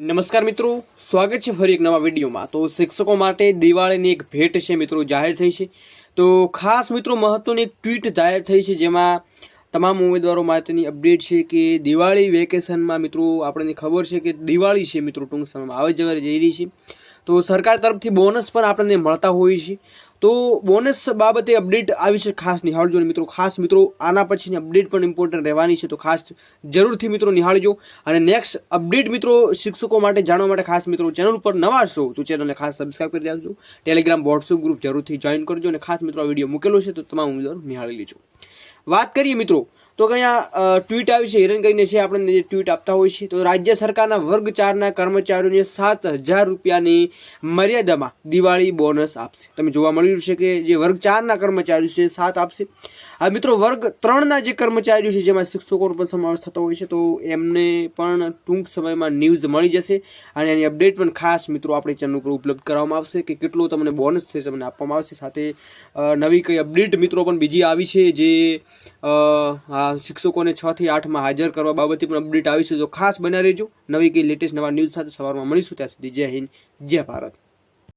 નમસ્કાર મિત્રો, સ્વાગત છે ફરી એક નવા વિડીયોમાં. તો શિક્ષકો માટે દિવાળીની એક ભેટ છે મિત્રો, જાહેર થઈ છે. તો ખાસ મિત્રો, મહત્વની એક ટ્વીટ જાહેર થઈ છે, જેમાં તમામ ઉમેદવારો માટેની અપડેટ છે કે દિવાળી વેકેશનમાં મિત્રો, આપણને ખબર છે કે દિવાળી છે મિત્રો ટૂંક સમયમાં. આવે જવા જઈ રહી છે. તો સરકાર તરફથી બોનસ પણ આપણને મળતા હોય છે. તો બોનસ બાબતે અપડેટ આવી છે ખાસ નિહાળજો મિત્રો. ખાસ મિત્રો, આના પછીની અપડેટ પણ ઇમ્પોર્ટન્ટ રહેવાની છે. તો ખાસ જરૂરથી મિત્રો નિહાળજો. અને નેક્સ્ટ અપડેટ મિત્રો શિક્ષકો માટે જાણવા માટે ખાસ મિત્રો ચેનલ ઉપર નવા છો તો ચેનલને ખાસ સબસ્ક્રાઈબ કરી રાખજો ટેલિગ્રામ વોટ્સઅપ ગ્રુપ જરૂરથી જોઈન કરજો. અને ખાસ મિત્રો આ વીડિયો મૂકેલો છે તો તમામ ઉમેદવારો નિહાળી લેજો. વાત કરીએ મિત્રો તો કે અહીંયા ટ્વીટ આવી છે, હિરણ કરીને છે આપણને જે ટ્વીટ આપતા હોય છે તો રાજ્ય સરકારના વર્ગ ચારના કર્મચારીઓને સાત હજાર રૂપિયાની મર્યાદામાં દિવાળી બોનસ આપશે. તમે જોવા મળ્યું છે કે જે વર્ગ ચારના કર્મચારીઓ છે, સાત આપશે. આ મિત્રો, વર્ગ ત્રણના જે કર્મચારીઓ છે, જેમાં શિક્ષકોનો પણ સમાવેશ થતો હોય છે, તો એમને પણ ટૂંક સમયમાં ન્યૂઝ મળી જશે. અને એની અપડેટ પણ ખાસ મિત્રો આપણે ચેનલ ઉપર ઉપલબ્ધ કરવામાં આવશે કે કેટલો તમને બોનસ છે, તમને આપવામાં આવશે. સાથે નવી કઈ અપડેટ મિત્રો પણ બીજી આવી છે, જે શિક્ષકોને છ થી આઠમાં હાજર કરવા બાબતે પણ અપડેટ આવીશું. તો ખાસ બન્યા રહેજો, નવી કઈ લેટેસ્ટ નવા ન્યૂઝ સાથે સવારમાં મળીશું. ત્યાં સુધી જય હિન્દ, જય ભારત.